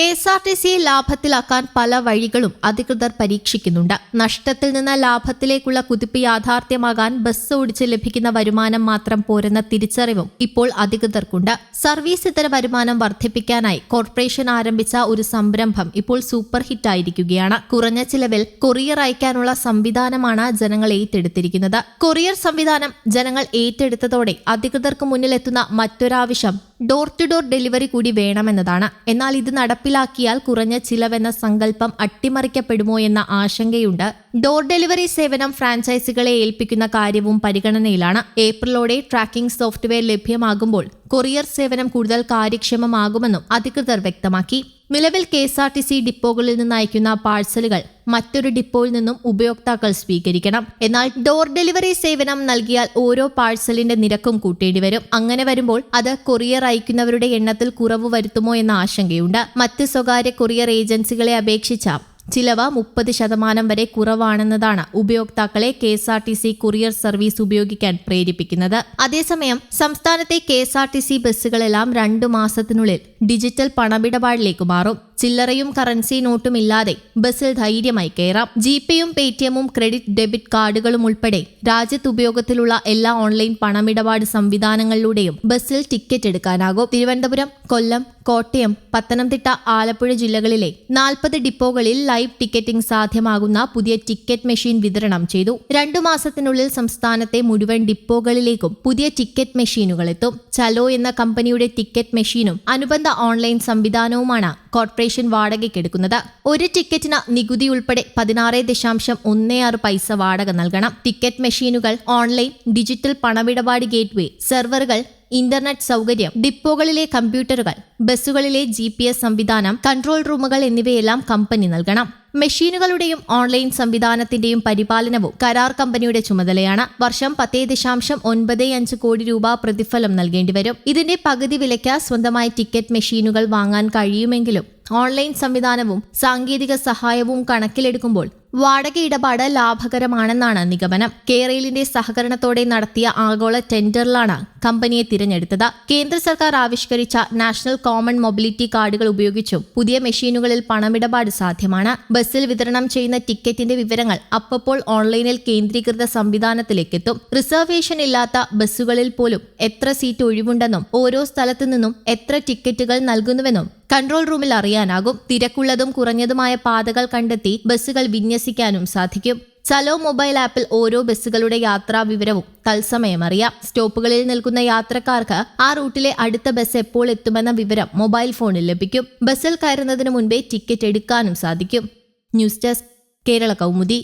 K S R T സിയെ ലാഭത്തിലാക്കാൻ പല വഴികളും അധികൃതർ പരീക്ഷിക്കുന്നുണ്ട്. നഷ്ടത്തിൽ നിന്ന് ലാഭത്തിലേക്കുള്ള കുതിപ്പ് യാഥാർത്ഥ്യമാകാൻ ബസ് ഓടിച്ച് ലഭിക്കുന്ന വരുമാനം മാത്രം പോരെന്ന തിരിച്ചറിവും ഇപ്പോൾ അധികൃതർക്കുണ്ട്. സർവീസ് ഇതര വരുമാനം വർദ്ധിപ്പിക്കാനായി കോർപ്പറേഷൻ ആരംഭിച്ച ഒരു സംരംഭം ഇപ്പോൾ സൂപ്പർ ഹിറ്റ് ആയിരിക്കുകയാണ്. കുറഞ്ഞ ചിലവിൽ കൊറിയർ അയക്കാനുള്ള സംവിധാനമാണ് ജനങ്ങൾ ഏറ്റെടുത്തിരിക്കുന്നത്. കൊറിയർ സംവിധാനം ജനങ്ങൾ ഏറ്റെടുത്തതോടെ അധികൃതർക്ക് മുന്നിലെത്തുന്ന മറ്റൊരാവശ്യം ഡോർ ടു ഡോർ ഡെലിവറി കൂടി വേണമെന്നതാണ്. എന്നാൽ ഇത് നടപ്പിലാക്കിയാൽ കുറഞ്ഞ ചിലവെന്ന സങ്കല്പം അട്ടിമറിക്കപ്പെടുമോ എന്ന ആശങ്കയുണ്ട്. ഡോർ ഡെലിവറി സേവനം ഫ്രാഞ്ചൈസികളെ ഏൽപ്പിക്കുന്ന കാര്യവും പരിഗണനയിലാണ്. ഏപ്രിലോടെ ട്രാക്കിംഗ് സോഫ്റ്റ്വെയർ ലഭ്യമാകുമ്പോൾ കൊറിയർ സേവനം കൂടുതൽ കാര്യക്ഷമമാകുമെന്നും അധികൃതർ വ്യക്തമാക്കി. നിലവിൽ K S R T C ഡിപ്പോകളിൽ നിന്ന് അയക്കുന്ന പാഴ്സലുകൾ മറ്റൊരു ഡിപ്പോയിൽ നിന്നും ഉപയോക്താക്കൾ സ്വീകരിക്കണം. എന്നാൽ ഡോർ ഡെലിവറി സേവനം നൽകിയാൽ ഓരോ പാഴ്സലിന്റെ നിരക്കും കൂട്ടേണ്ടി വരും. അങ്ങനെ വരുമ്പോൾ അത് കൊറിയർ അയക്കുന്നവരുടെ എണ്ണത്തിൽ കുറവ് വരുത്തുമോ എന്ന ആശങ്കയുണ്ട്. മറ്റ് സ്വകാര്യ കൊറിയർ ഏജൻസികളെ അപേക്ഷിച്ച ചിലവ് മുപ്പത് ശതമാനം വരെ കുറവാണെന്നതാണ് ഉപയോക്താക്കളെ K S R T C courier service ഉപയോഗിക്കാൻ പ്രേരിപ്പിക്കുന്നത്. അതേസമയം സംസ്ഥാനത്തെ K S R T C ബസ്സുകളെല്ലാം രണ്ടു മാസത്തിനുള്ളിൽ ഡിജിറ്റൽ പണമിടപാടിലേക്ക് മാറും. ചില്ലറയും കറൻസി നോട്ടും ഇല്ലാതെ ബസ്സിൽ ധൈര്യമായി കയറാം. ജി പേയും പേടിഎമ്മും ക്രെഡിറ്റ് ഡെബിറ്റ് കാർഡുകളും ഉൾപ്പെടെ രാജ്യത്ത് ഉപയോഗത്തിലുള്ള എല്ലാ ഓൺലൈൻ പണമിടപാട് സംവിധാനങ്ങളിലൂടെയും ബസ്സിൽ ടിക്കറ്റ് എടുക്കാനാകും. തിരുവനന്തപുരം കൊല്ലം കോട്ടയം പത്തനംതിട്ട ആലപ്പുഴ ജില്ലകളിലെ നാൽപ്പത് ഡിപ്പോകളിൽ ലൈവ് ടിക്കറ്റിംഗ് സാധ്യമാകുന്ന പുതിയ ടിക്കറ്റ് മെഷീൻ വിതരണം ചെയ്തു. രണ്ടു മാസത്തിനുള്ളിൽ സംസ്ഥാനത്തെ മുഴുവൻ ഡിപ്പോകളിലേക്കും പുതിയ ടിക്കറ്റ് മെഷീനുകൾ എത്തും. ചലോ എന്ന കമ്പനിയുടെ ടിക്കറ്റ് മെഷീനും അനുബന്ധ ഓൺലൈൻ സംവിധാനവുമാണ് കോർപ്പറേഷൻ വാടകയ്ക്കെടുക്കുന്നത്. ഒരു ടിക്കറ്റിന് നികുതി ഉൾപ്പെടെ പതിനാറ് ദശാംശം ഒന്ന് ആറ് പൈസ വാടക നൽകണം. ടിക്കറ്റ് മെഷീനുകൾ ഓൺലൈൻ ഡിജിറ്റൽ പണമിടപാട് ഗേറ്റ്വേ സെർവറുകൾ ഇന്റർനെറ്റ് സൗകര്യം ഡിപ്പോകളിലെ കമ്പ്യൂട്ടറുകൾ ബസ്സുകളിലെ ജി സംവിധാനം കൺട്രോൾ റൂമുകൾ എന്നിവയെല്ലാം കമ്പനി നൽകണം. മെഷീനുകളുടെയും ഓൺലൈൻ സംവിധാനത്തിന്റെയും പരിപാലനവും കരാർ കമ്പനിയുടെ ചുമതലയാണ്. വർഷം പത്തേ ദശാംശം ഒൻപത് അഞ്ച് കോടി രൂപ പ്രതിഫലം നൽകേണ്ടി വരും. ഇതിന്റെ പകുതി വിലയ്ക്ക് സ്വന്തമായി ടിക്കറ്റ് മെഷീനുകൾ വാങ്ങാൻ കഴിയുമെങ്കിലും ഓൺലൈൻ സംവിധാനവും സാങ്കേതിക സഹായവും കണക്കിലെടുക്കുമ്പോൾ വാടക ഇടപാട് ലാഭകരമാണെന്നാണ് നിഗമനം. കേരളിന്റെ സഹകരണത്തോടെ നടത്തിയ ആഗോള ടെൻഡറിലാണ് കമ്പനിയെ തിരഞ്ഞെടുത്തത്. കേന്ദ്ര സർക്കാർ ആവിഷ്കരിച്ച നാഷണൽ കോമൺ മൊബിലിറ്റി കാർഡുകൾ ഉപയോഗിച്ചും പുതിയ മെഷീനുകളിൽ പണമിടപാട് സാധ്യമാണ്. ബസ്സിൽ വിതരണം ചെയ്യുന്ന ടിക്കറ്റിന്റെ വിവരങ്ങൾ അപ്പപ്പോൾ ഓൺലൈനിൽ കേന്ദ്രീകൃത സംവിധാനത്തിലേക്കെത്തും. റിസർവേഷൻ ഇല്ലാത്ത ബസ്സുകളിൽ പോലും എത്ര സീറ്റ് ഒഴിവുണ്ടെന്നും ഓരോ സ്ഥലത്തു നിന്നും എത്ര ടിക്കറ്റുകൾ നൽകുന്നുവെന്നും കൺട്രോൾ റൂമിൽ അറിയാനാകും. തിരക്കുള്ളതും കുറഞ്ഞതുമായ പാതകൾ കണ്ടെത്തി ബസ്സുകൾ വിന്യസിക്കാനും സാധിക്കും. സലോ മൊബൈൽ ആപ്പിൽ ഓരോ ബസ്സുകളുടെ യാത്രാ വിവരവും തത്സമയം അറിയാം. സ്റ്റോപ്പുകളിൽ നിൽക്കുന്ന യാത്രക്കാർക്ക് ആ റൂട്ടിലെ അടുത്ത ബസ് എപ്പോൾ എത്തുമെന്ന വിവരം മൊബൈൽ ഫോണിൽ ലഭിക്കും. ബസ്സിൽ കയറുന്നതിന് മുൻപേ ടിക്കറ്റ് എടുക്കാനും സാധിക്കും. News desk Kerala Kaumudi.